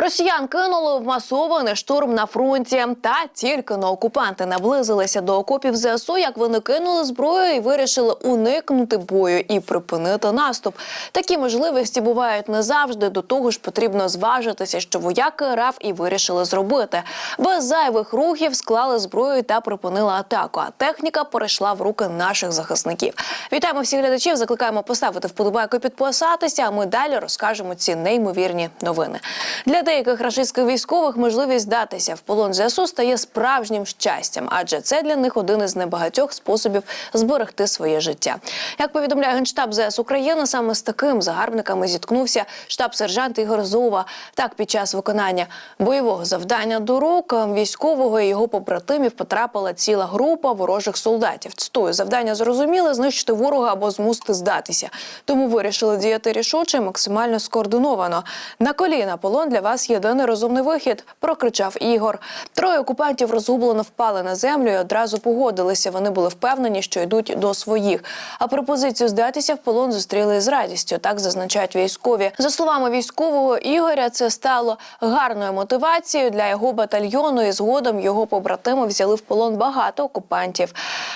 Росіян кинули в масований штурм на фронті. Та тільки на окупанти наблизилися до окопів ЗСУ, як вони кинули зброю і вирішили уникнути бою і припинити наступ. Такі можливості бувають не завжди. До того ж, потрібно зважитися, що вояки РФ і вирішили зробити. Без зайвих рухів склали зброю та припинили атаку. А техніка перейшла в руки наших захисників. Вітаємо всіх глядачів. Закликаємо поставити вподобайку, підписатися. А ми далі розкажемо ці неймовірні новини. Для деяких рашистських військових можливість здатися в полон ЗСУ стає справжнім щастям, адже це для них один із небагатьох способів зберегти своє життя. Як повідомляє генштаб ЗС України, саме з таким загарбниками зіткнувся штаб-сержант Ігор Зова. Так, під час виконання бойового завдання до рук військового і його побратимів потрапила ціла група ворожих солдатів. Цитую, завдання зрозуміле знищити ворога або змусити здатися. Тому вирішили діяти рішуче, максимально скоординовано. На коліна полон для вас єдиний розумний вихід, прокричав Ігор. Троє окупантів розгублено впали на землю і одразу погодилися. Вони були впевнені, що йдуть до своїх. А пропозицію здатися в полон зустріли з радістю. Так зазначають військові. За словами військового Ігоря, це стало гарною мотивацією для його батальйону. І згодом його побратими взяли в полон багато окупантів.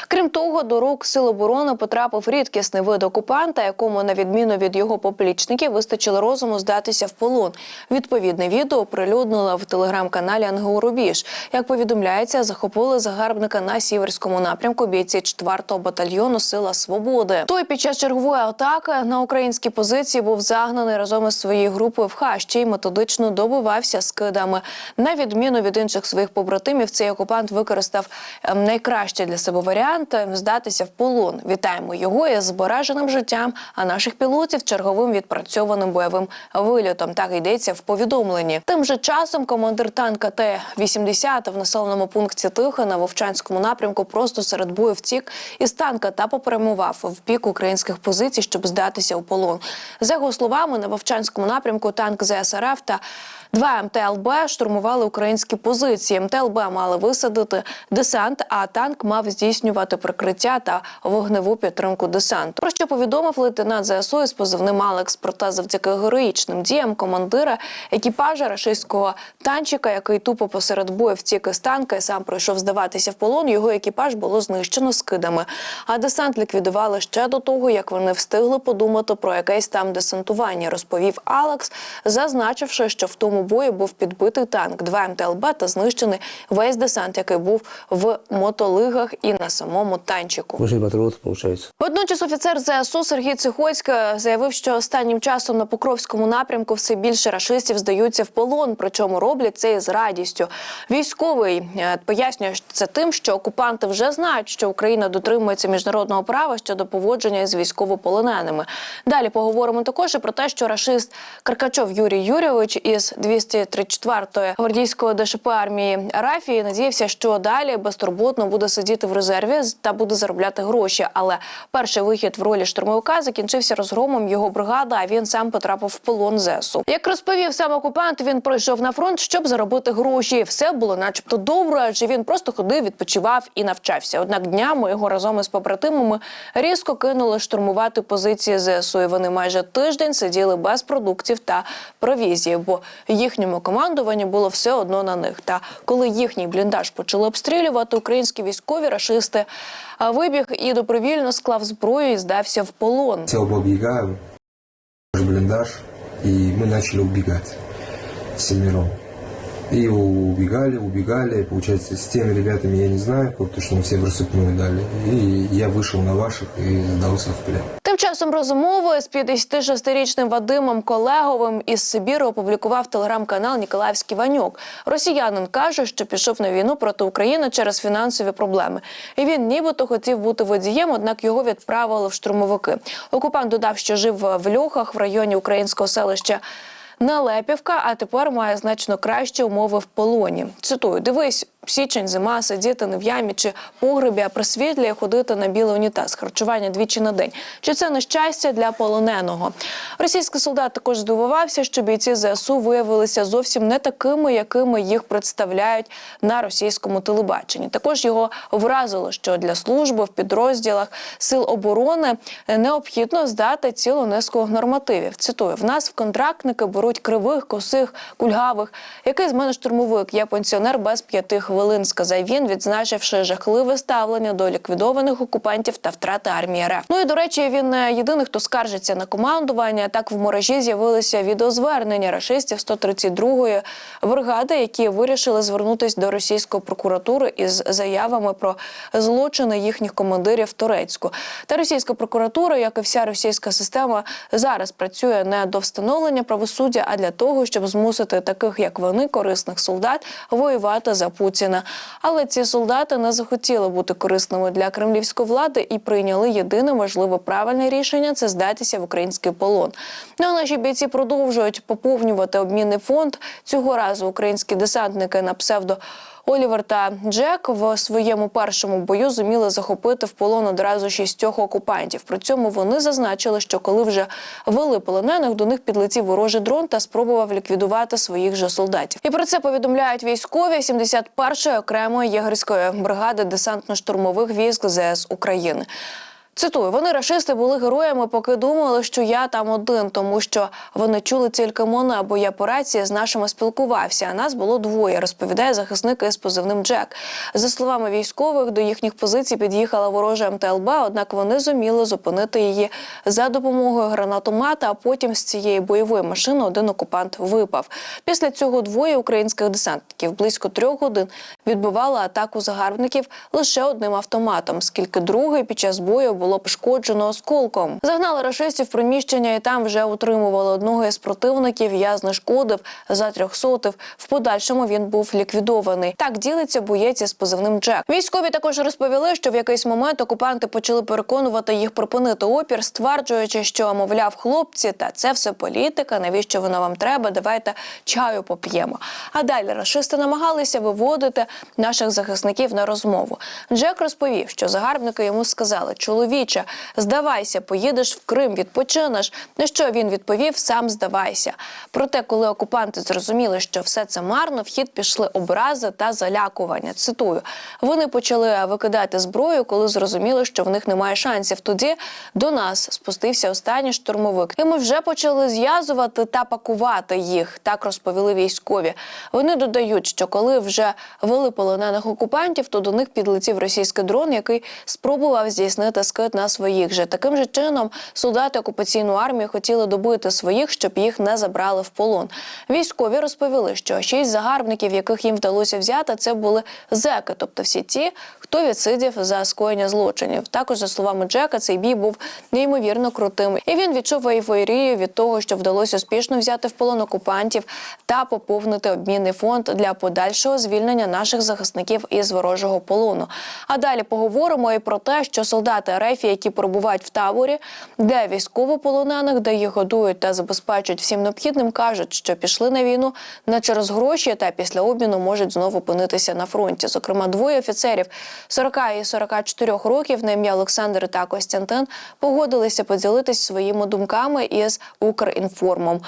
Крім того, до рук сил оборони потрапив рідкісний вид окупанта, якому, на відміну від його поплічників, вистачило розуму здатися в полон. Відповідне відео оприлюднила в телеграм-каналі НГУ Рубіж. Як повідомляється, захопили загарбника на сіверському напрямку бійці 4-го батальйону Сила Свободи. Той під час чергової атаки на українські позиції був загнаний разом із своєю групою в хащі й методично добивався скидами. На відміну від інших своїх побратимів, цей окупант використав ем, найкращий для себе варіант ем, здатися в полон. Вітаємо його із збереженим життям, а наших пілотів черговим відпрацьованим бойовим вильотом. Так йдеться в повідомленні. Тим же часом командир танка Т-80 в населеному пункті Тиха на Вовчанському напрямку просто серед бою втік із танка та попрямував в бік українських позицій, щоб здатися у полон. За його словами, на Вовчанському напрямку танк ЗСРФ та Два МТЛБ штурмували українські позиції. МТЛБ мали висадити десант, а танк мав здійснювати прикриття та вогневу підтримку десанту. Про що повідомив лейтенант ЗСУ із позивним Алекс. Проте завдяки героїчним діям командира екіпажа рашистського танчика, який тупо посеред бою втік із танка і сам пройшов здаватися в полон. Його екіпаж було знищено скидами. А десант ліквідували ще до того, як вони встигли подумати про якесь там десантування. Розповів Алекс, зазначивши, що в тому бою був підбитий танк, два МТЛБ та знищений весь десант, який був в мотолигах і на самому танчику. Патриоты. Водночас офіцер ЗСУ Сергій Цихоцька заявив, що останнім часом на Покровському напрямку все більше рашистів здаються в полон, причому роблять це із радістю. Військовий е, пояснює це тим, що окупанти вже знають, що Україна дотримується міжнародного права щодо поводження із військовополоненими. Далі поговоримо також і про те, що рашист Каркачов Юрій Юрійович із 234-ї гвардійської ДШП армії Арафії надіявся, що далі безтурботно буде сидіти в резерві та буде заробляти гроші. Але перший вихід в ролі штурмовика закінчився розгромом його бригади. А він сам потрапив в полон ЗСУ. Як розповів сам окупант, він пройшов на фронт, щоб заробити гроші. Все було, начебто, добре, адже він просто ходив, відпочивав і навчався. Однак днями його разом із побратимами різко кинули штурмувати позиції ЗСУ. І вони майже тиждень сиділи без продуктів та провізії, бо їхньому командуванню було все одно на них. Та коли їхній бліндаж почали обстрілювати, українські військові рашисти а, вибіг і добровільно склав зброю і здався в полон. Хотел бы убегаем, блиндаж, и мы начали убегать семером. И убегали, убегали, получается, с теми ребятами я не знаю, потому что мы все в рассыпную дали. И я вышел на ваших и сдался в плен. Часом розмовою з 56-річним Вадимом Колеговим із Сибіру опублікував телеграм-канал Ніколаївський Ванюк. Росіянин каже, що пішов на війну проти України через фінансові проблеми. І він нібито хотів бути водієм, однак його відправили в штурмовики. Окупант додав, що жив в льохах в районі українського селища. Налепівка, а тепер має значно кращі умови в полоні. Цитую: дивись, Січень, зима, сидіти не в ямі чи погребі, а при ходити на білий унітаз, харчування двічі на день. Чи це нещастя для полоненого? Російський солдат також здивувався, що бійці ЗСУ виявилися зовсім не такими, якими їх представляють на російському телебаченні. Також його вразило, що для служби в підрозділах сил оборони необхідно здати цілу низку нормативів. Цитую: в нас в контрактники беруть кривих, косих, кульгавих. Який з мене штурмовик? Я пенсіонер без п'яти хвилин, сказав він, відзначивши жахливе ставлення до ліквідованих окупантів та втрати армії РФ. Ну і до речі, він не єдиний, хто скаржиться на командування. Так в мережі з'явилися відеозвернення рашистів 132-ї бригади, які вирішили звернутися до російської прокуратури із заявами про злочини їхніх командирів в Турецьку. Та російська прокуратура, як і вся російська система, зараз працює не до встановлення правосуддя, а для того, щоб змусити таких, як вони, корисних солдат, воювати за Путіна. Але ці солдати не захотіли бути корисними для кремлівської влади і прийняли єдине можливе правильне рішення це здатися в український полон. Ну а наші бійці продовжують поповнювати обмінний фонд. Цього разу українські десантники на псевдо. Олівер та Джек в своєму першому бою зуміли захопити в полон одразу шістьох окупантів. При цьому вони зазначили, що коли вже вели полонених, до них підлетів ворожий дрон та спробував ліквідувати своїх же солдатів. І про це повідомляють військові 71-ї окремої єгерської бригади десантно-штурмових військ ЗС України. Цитую, вони рашисти були героями, поки думали, що я там один, тому що вони чули тільки мене, бо я по рації з нашими спілкувався. А нас було двоє, розповідає захисник із позивним Джек. За словами військових, до їхніх позицій під'їхала ворожа МТЛБ, однак вони зуміли зупинити її за допомогою гранатомета. А потім з цієї бойової машини один окупант випав. Після цього двоє українських десантників близько трьох годин відбивали атаку загарбників лише одним автоматом, оскільки другий під час бою було пошкоджено осколком. Загнали рашистів в приміщення і там вже утримували одного із противників. Я знешкодив за трьохсотив. В подальшому він був ліквідований. Так ділиться боєць із позивним Джек. Військові також розповіли, що в якийсь момент окупанти почали переконувати їх припинити опір, стверджуючи, що мовляв, хлопці, та це все політика. Навіщо вона вам треба? Давайте чаю поп'ємо. А далі рашисти намагалися виводити наших захисників на розмову. Джек розповів, що загарбники йому сказали: чоловіче, здавайся, поїдеш в Крим, відпочинеш. На що він відповів: сам здавайся. Проте, коли окупанти зрозуміли, що все це марно, в хід пішли образи та залякування. Цитую: вони почали викидати зброю, коли зрозуміли, що в них немає шансів. Тоді до нас спустився останній штурмовик, і ми вже почали зв'язувати та пакувати їх. Так розповіли військові. Вони додають, що коли вже вели полонених окупантів, то до них підлетів російський дрон, який спробував здійснити скид на своїх же. Таким же чином солдати окупаційної армії хотіли добити своїх, щоб їх не забрали в полон. Військові розповіли, що шість загарбників, яких їм вдалося взяти, це були зеки, тобто всі ті, хто відсидів за скоєння злочинів. Також за словами Джека, цей бій був неймовірно крутим, і він відчув ейфорію від того, що вдалося успішно взяти в полон окупантів та поповнити обмінний фонд для подальшого звільнення наших захисників із ворожого полону. А далі поговоримо і про те, що солдати РФ, які перебувають в таборі, де військовополонених, де їх годують та забезпечують всім необхідним, кажуть, що пішли на війну не через гроші, та після обміну можуть знову опинитися на фронті. Зокрема, двоє офіцерів 40 і 44 років на ім'я Олександр та Костянтин погодилися поділитись своїми думками із Укрінформом.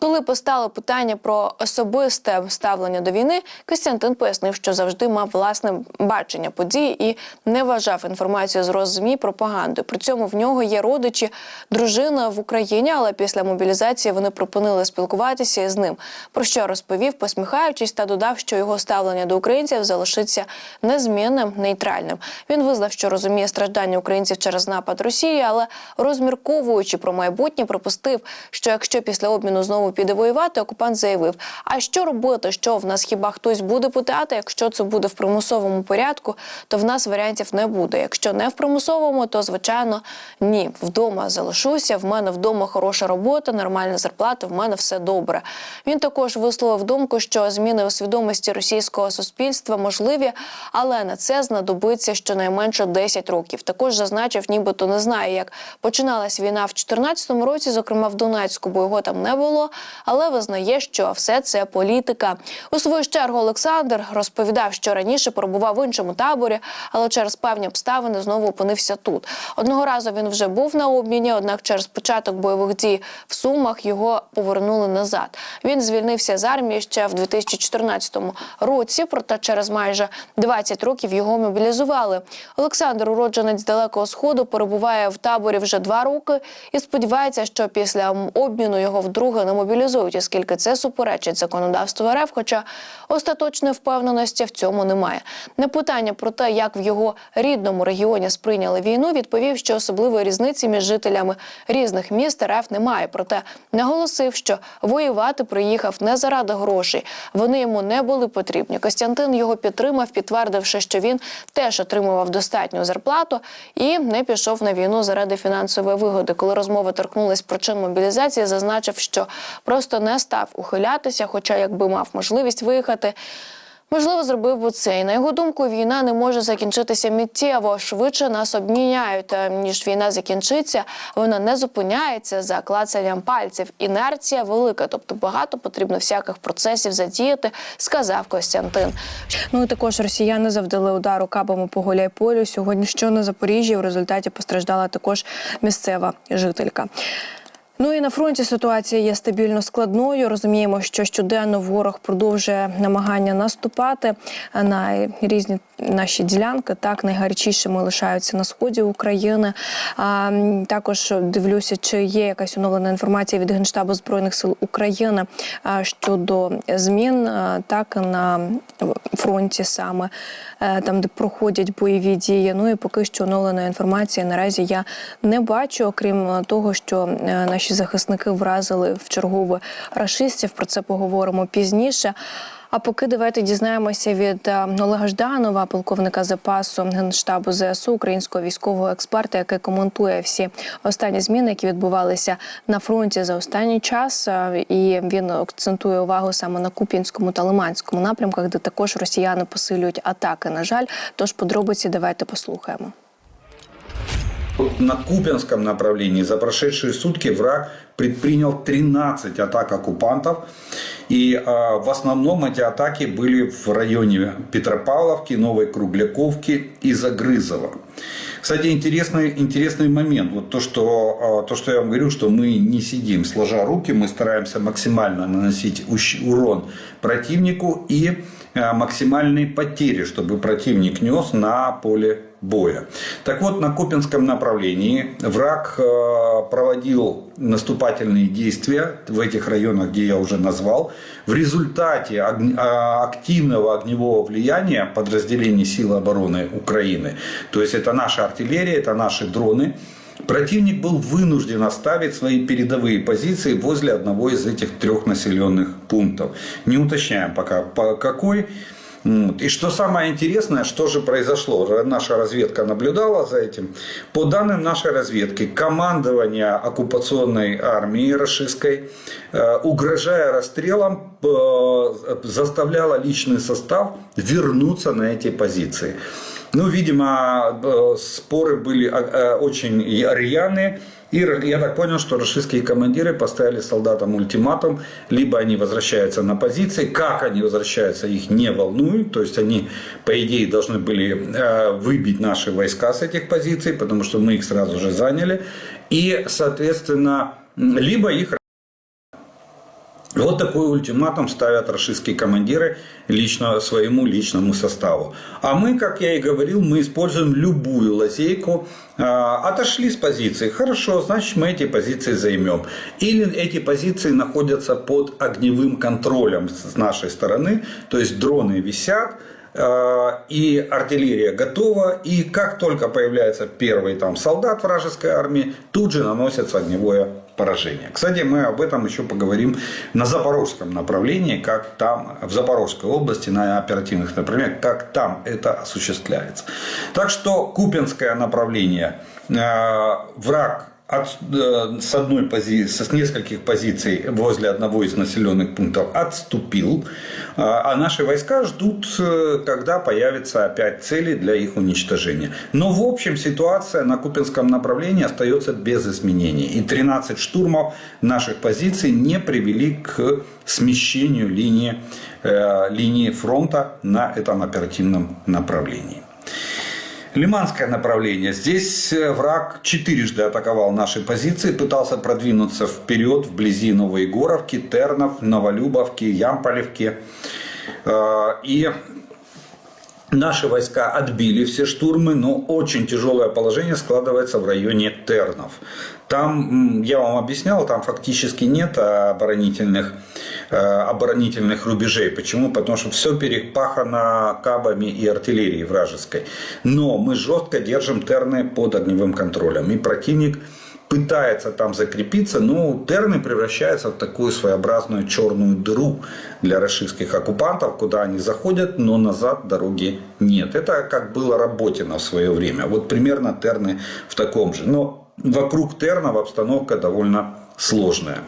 Коли постало питання про особисте ставлення до війни, Костянтин пояснив, що завжди мав власне бачення подій і не вважав інформацію з роззмі пропагандою. При цьому в нього є родичі, дружина в Україні, але після мобілізації вони припинили спілкуватися із ним. Про що розповів, посміхаючись, та додав, що його ставлення до українців залишиться незмінним, нейтральним. Він визнав, що розуміє страждання українців через напад Росії, але розмірковуючи про майбутнє, припустив, що якщо після обміну знову піде воювати, окупант заявив: а що робити? Що в нас хіба хтось буде питати? Якщо це буде в примусовому порядку, то в нас варіантів не буде. Якщо не в примусовому, то звичайно ні. Вдома залишуся. В мене вдома хороша робота, нормальна зарплата. В мене все добре. Він також висловив думку, що зміни у свідомості російського суспільства можливі, але на це знадобиться щонайменше 10 років. Також зазначив, нібито не знає, як починалась війна в 2014 році, зокрема в Донецьку, бо його там не було. Але визнає, що все це політика. У свою чергу Олександр розповідав, що раніше перебував в іншому таборі, але через певні обставини знову опинився тут. Одного разу він вже був на обміні, однак через початок бойових дій в Сумах його повернули назад. Він звільнився з армії ще в 2014 році, проте через майже 20 років його мобілізували. Олександр, уродженець далекого сходу, перебуває в таборі вже два роки і сподівається, що після обміну його вдруге на не мобілізують, оскільки це суперечить законодавству РФ, хоча остаточної впевненості в цьому немає. На питання про те, як в його рідному регіоні сприйняли війну, відповів, що особливої різниці між жителями різних міст РФ немає. Проте наголосив, що воювати приїхав не заради грошей. Вони йому не були потрібні. Костянтин його підтримав, підтвердивши, що він теж отримував достатню зарплату і не пішов на війну заради фінансової вигоди. Коли розмова торкнулась причин мобілізації, зазначив, що просто не став ухилятися, хоча якби мав можливість виїхати. Можливо, зробив би це. І на його думку, війна не може закінчитися миттєво. Швидше нас обміняють. Ніж війна закінчиться, вона не зупиняється за клацанням пальців. Інерція велика, тобто багато потрібно всяких процесів задіяти, сказав Костянтин. Ну і також росіяни завдали удару кабами по Гуляйполю. Сьогодні що на Запоріжжі в результаті постраждала також місцева жителька. Ну і на фронті ситуація є стабільно складною. Розуміємо, що щоденно ворог продовжує намагання наступати на різні наші ділянки. Так найгарячішими лишаються на сході України. А також дивлюся, чи є якась оновлена інформація від генштабу збройних сил України щодо змін так на фронті саме е, там, де проходять бойові дії. Ну і поки що оновленої інформації наразі я не бачу, окрім е, того, що е, наші захисники вразили в чергове рашистів. Про це поговоримо пізніше. А поки давайте дізнаємося від е, Олега Жданова, полковника запасу генштабу ЗСУ, українського військового експерта, який коментує всі останні зміни, які відбувалися на фронті за останній час. Е, І він акцентує увагу саме на Куп'янському та Лиманському напрямках, де також росіяни посилюють атаки. На жаль, тож подробиці давайте послухаємо. На Купянском направлении за прошедшие сутки враг предпринял 13 атак оккупантов. И а, в основном эти атаки были в районе Петропавловки, Новой Кругляковки и Загрызова. Кстати, интересный, интересный момент. Вот то что, а, то, что я вам говорю, что мы не сидим сложа руки, мы стараемся максимально наносить урон противнику и а, максимальные потери, чтобы противник нес на поле боя. Так вот, на Купинском направлении враг э, проводил наступательные действия в этих районах, где я уже назвал. В результате а, активного огневого влияния подразделений сил обороны Украины, то есть это наша артиллерия, это наши дроны, Противник был вынужден оставить свои передовые позиции возле одного из этих трех населенных пунктов. Не уточняем пока по какой. И что самое интересное, что же произошло? Наша разведка наблюдала за этим. По данным нашей разведки, командование оккупационной армии российской, э, угрожая расстрелом, э, заставляло личный состав вернуться на эти позиции. Ну, видимо, э, споры были э, э, очень рьяные. И я так понял, что российские командиры поставили солдатам ультиматум. Либо они возвращаются на позиции. Как они возвращаются, их не волнует. То есть они, по идее, должны были э, выбить наши войска с этих позиций, потому что мы их сразу же заняли. И, соответственно, либо их вот такой ультиматум ставят российские командиры лично своему личному составу. А мы, как я и говорил, мы используем любую лазейку. А, Отошли с позиции. Хорошо, значит мы эти позиции займем. Или эти позиции находятся под огневым контролем с нашей стороны. То есть дроны висят, э, и артиллерия готова. И как только появляется первый там, солдат вражеской армии, тут же наносится огневое поражение. Кстати, мы об этом еще поговорим на запорожском направлении, как там, в Запорожской области, на оперативных направлениях, как там это осуществляется. Так что Купинское направление, э, враг от, э, с одной позиции, с нескольких позиций возле одного из населенных пунктов отступил, а а наши войска ждут, э, когда появятся опять цели для их уничтожения. Но в общем ситуация на Купинском направлении остается без изменений. И 13 штурмов наших позиций не привели к смещению линии, э, линии фронта на этом оперативном направлении. Лиманское направление. Здесь э, враг четырежды атаковал наши позиции, пытался продвинуться вперед вблизи Новоегоровки, Тернов, Новолюбовки, Ямполевки. Э, И Наши войска отбили все штурмы, но очень тяжелое положение складывается в районе Тернов. Там, я вам объяснял, там фактически нет оборонительных, э, оборонительных рубежей. Почему? Потому что все перепахано кабами и артиллерией вражеской. Но мы жестко держим Терны под огневым контролем. И противник пытается там закрепиться, но Терны превращаются в такую своеобразную черную дыру для российских оккупантов, куда они заходят, но назад дороги нет. Это как было Работино в свое время. Вот примерно Терны в таком же. Но вокруг Тернов обстановка довольно сложная.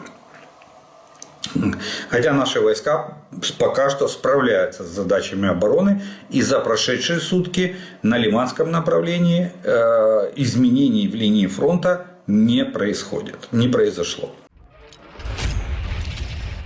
Хотя наши войска пока что справляются с задачами обороны. И за прошедшие сутки на Лиманском направлении э, изменений в линии фронта не происходит, не произошло.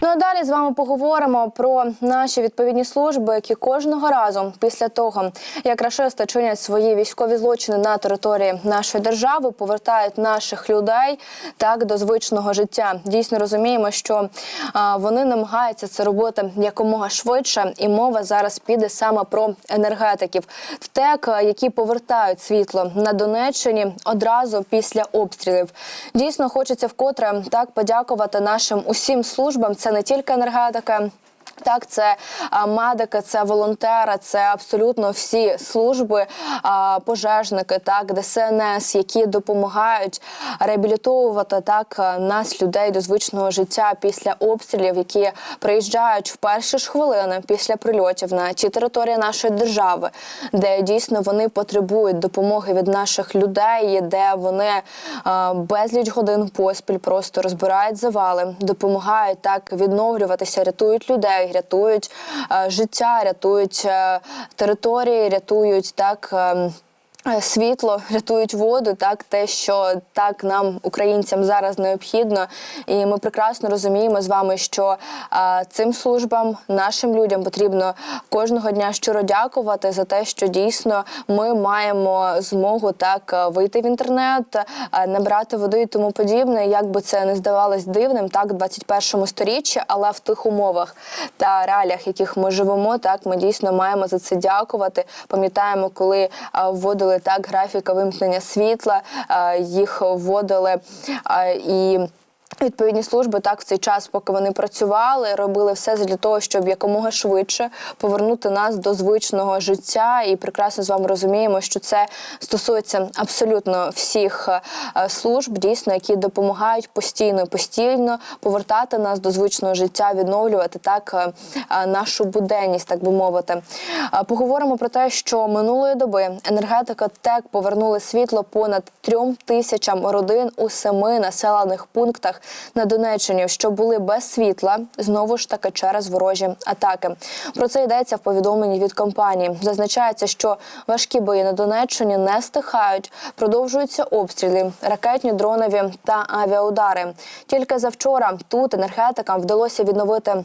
Ну а далі з вами поговоримо про наші відповідні служби, які кожного разу після того, як рашисти чинять свої військові злочини на території нашої держави, повертають наших людей так до звичного життя. Дійсно розуміємо, що а, вони намагаються це робити якомога швидше, і мова зараз піде саме про енергетиків, ТЕК, які повертають світло на Донеччині одразу після обстрілів. Дійсно, хочеться вкотре так подякувати нашим усім службам. Це не тільки енергетика. Так, це медики, це волонтери, це абсолютно всі служби, пожежники, так, ДСНС, які допомагають реабілітовувати так нас, людей до звичного життя після обстрілів, які приїжджають в перші ж хвилини після прильотів на ті території нашої держави, де дійсно вони потребують допомоги від наших людей, де вони безліч годин поспіль просто розбирають завали, допомагають так відновлюватися, рятують людей, рятують е, життя, рятують е, території, рятують так. Е, е, Світло рятують воду, так те, що так нам, українцям, зараз необхідно, і ми прекрасно розуміємо з вами, що а, цим службам, нашим людям потрібно кожного дня щиро дякувати за те, що дійсно ми маємо змогу так е, вийти в інтернет, е, набрати води і тому подібне. Як би це не здавалось дивним, так, в 21 сторіччі, але в тих умовах та реаліях, яких ми живемо, так ми дійсно маємо за це дякувати. Пам'ятаємо, коли е, вводили так графіка вимкнення світла, їх вводили і. Відповідні служби так в цей час, поки вони працювали, робили все для того, щоб якомога швидше повернути нас до звичного життя. І прекрасно з вами розуміємо, що це стосується абсолютно всіх е, служб, дійсно, які допомагають постійно, і постійно повертати нас до звичного життя, відновлювати так е, е, нашу буденність, так би мовити. Поговоримо про те, що минулої доби енергетика ТЕК повернули світло понад трьом тисячам родин у семи населених пунктах на Донеччині, що були без світла, знову ж таки через ворожі атаки. Про це йдеться в повідомленні від компанії. Зазначається, що важкі бої на Донеччині не стихають, продовжуються обстріли, ракетні, дронові та авіаудари. Тільки завчора тут енергетикам вдалося відновити.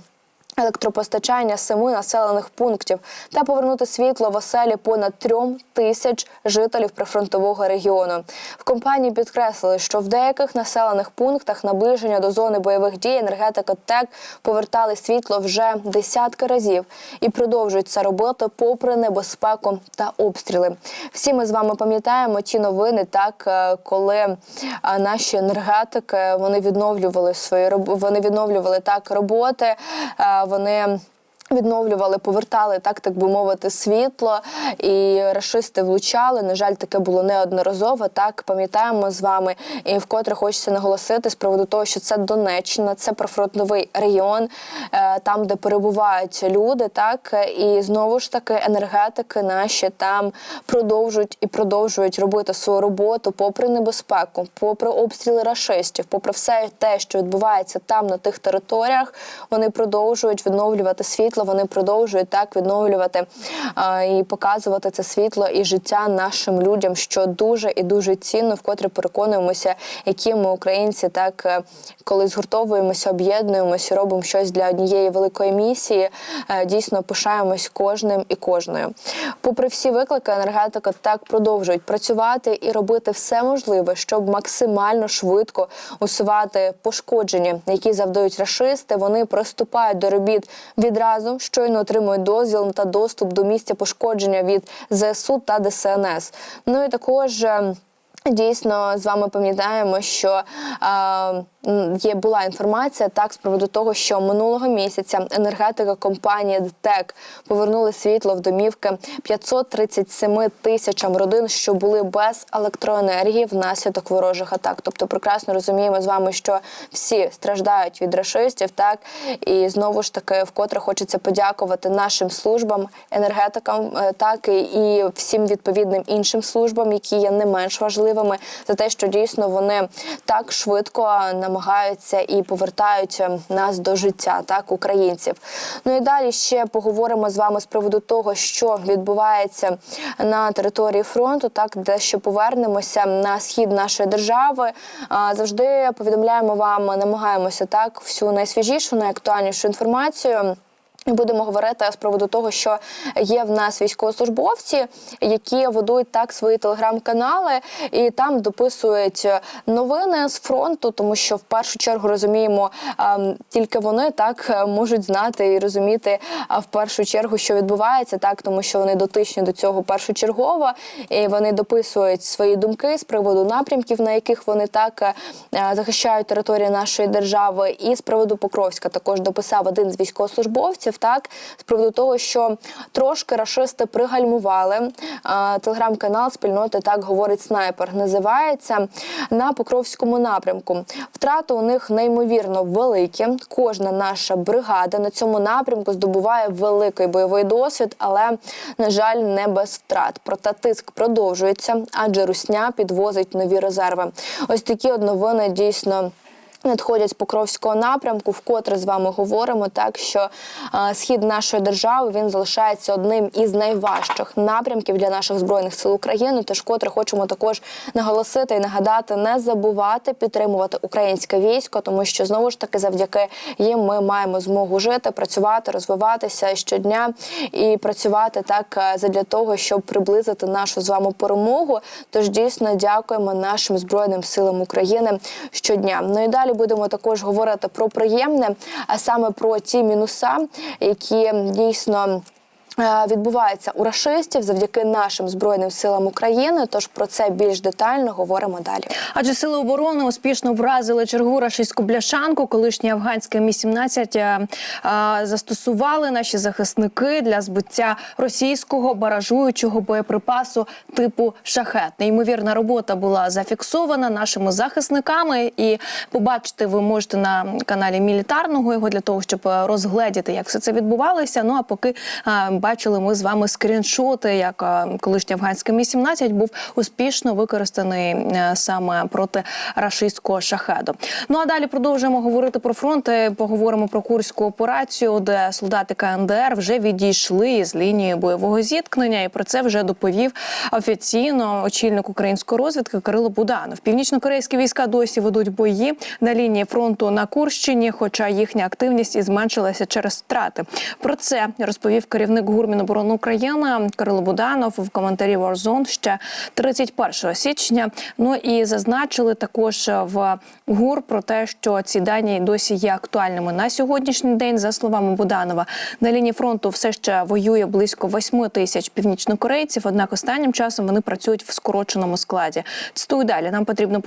Електропостачання семи населених пунктів та повернути світло в оселі понад трьом тисяч жителів прифронтового регіону. В компанії підкреслили, що в деяких населених пунктах наближення до зони бойових дій енергетика ТЕК повертали світло вже десятки разів і продовжують це робити попри небезпеку та обстріли. Всі ми з вами пам'ятаємо ті новини, так е, коли е, наші енергетики вони відновлювали свої вони відновлювали так роботи. Вони Відновлювали, повертали так, так би мовити, світло, і рашисти влучали. На жаль, таке було неодноразово. Так пам'ятаємо з вами. І вкотре хочеться наголосити з приводу того, що це Донеччина, це прифронтовий регіон, е, там, де перебувають люди. Так і знову ж таки енергетики наші там продовжують і продовжують робити свою роботу, попри небезпеку, попри обстріли рашистів, попри все те, що відбувається там на тих територіях, вони продовжують відновлювати світло. Вони продовжують так відновлювати а, і показувати це світло і життя нашим людям, що дуже і дуже цінно, вкотре переконуємося, які ми українці так е, коли згуртовуємося, об'єднуємося, робимо щось для однієї великої місії. е, Дійсно пишаємось кожним і кожною. Попри всі виклики, енергетика так продовжують працювати і робити все можливе, щоб максимально швидко усувати пошкодження, які завдають рашисти. Вони приступають до робіт відразу, щойно отримують дозвіл та доступ до місця пошкодження від ЗСУ та ДСНС. Ну і також. е, Дійсно, з вами пам'ятаємо, що е, є була інформація так з приводу того, що минулого місяця енергетика компанії ДТЕК повернули світло в домівки 537 тисячам родин, що були без електроенергії внаслідок ворожих атак. Тобто, прекрасно розуміємо з вами, що всі страждають від рашистів, так і знову ж таки вкотре хочеться подякувати нашим службам, енергетикам, е, так і- всім відповідним іншим службам, які є не менш важливими, за те, що дійсно вони так швидко намагаються і повертають е, нас до життя, так українців. Ну і далі ще поговоримо з вами з приводу того, що відбувається на території фронту, так де ще повернемося на схід нашої держави. Завжди повідомляємо вам, намагаємося так всю найсвіжішу, найактуальнішу інформацію. Будемо говорити з приводу того, що є в нас військовослужбовці, які ведуть так свої телеграм-канали, і там дописують новини з фронту, тому що в першу чергу розуміємо, ем, тільки вони так можуть знати і розуміти в першу чергу, що відбувається, так тому що вони дотичні до цього першочергово, і вони дописують свої думки з приводу напрямків, на яких вони так е, захищають територію нашої держави. І з приводу Покровська також дописав один з військовослужбовців, так з приводу того, що трошки рашисти пригальмували. Телеграм-канал спільноти так говорить снайпер. Називається на Покровському напрямку. Втрати у них неймовірно великі. Кожна наша бригада на цьому напрямку здобуває великий бойовий досвід, але на жаль, не без втрат. Проте тиск продовжується, адже русня підвозить нові резерви. Ось такі от новини дійсно. Надходять з Покровського напрямку, вкотре з вами говоримо, так що е, схід нашої держави він залишається одним із найважчих напрямків для наших збройних сил України. Тож, вкотре хочемо також наголосити і нагадати, не забувати підтримувати українське військо, тому що знову ж таки завдяки їм ми маємо змогу жити, працювати, розвиватися щодня і працювати так е, задля того, щоб приблизити нашу з вами перемогу. Тож дійсно дякуємо нашим збройним силам України щодня. Ну і далі будемо також говорити про приємне, а саме про ті мінуса, які дійсно. Е, Відбувається у рашистів завдяки нашим збройним силам України. Тож про це більш детально говоримо далі. Адже сили оборони успішно вразили чергову рашистську бляшанку. Колишні афганські мі 17 е, е, застосували наші захисники для збиття російського баражуючого боєприпасу типу шахет. Неймовірна робота була зафіксована нашими захисниками, і побачити ви можете на каналі мілітарного його для того, щоб розгледіти, як все це відбувалося. Ну а поки бачили ми з вами скріншоти, як е, колишній афганський мі 17 був успішно використаний е, саме проти рашистського шахеду. Ну а далі продовжуємо говорити про фронт. і Поговоримо про курську операцію, де солдати КНДР вже відійшли з лінії бойового зіткнення, і про це вже доповів офіційно очільник української розвідки Кирило Буданов. Північно-корейські війська досі ведуть бої на лінії фронту на Курщині, хоча їхня активність і зменшилася через втрати. Про це розповів керівник ГУР Міноборони України Кирило Буданов в коментарі Warzone ще 31 січня. Ну і зазначили також в ГУР про те, що ці дані досі є актуальними на сьогоднішній день. За словами Буданова, на лінії фронту все ще воює близько 8 тисяч північнокорейців. Однак останнім часом вони працюють в скороченому складі. Цитую далі. Нам потрібно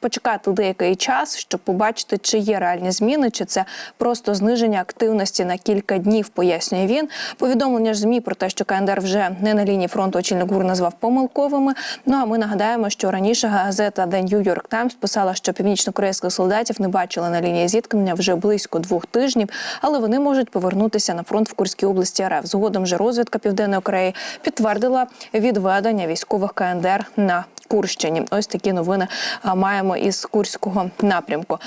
почекати деякий час, щоб побачити, чи є реальні зміни, чи це просто зниження активності на кілька днів. Пояснює він. Повідомлення ж змі про те, що КНДР вже не на лінії фронту очільник ГУР назвав помилковими. Ну а ми нагадаємо, що раніше газета The New York Times писала, що північнокорейських солдатів не бачили на лінії зіткнення вже близько двох тижнів, але вони можуть повернутися на фронт в Курській області РФ. Згодом же розвідка Південної Кореї підтвердила відведення військових КНДР на Курщині. Ось такі новини маємо із Курського напрямку.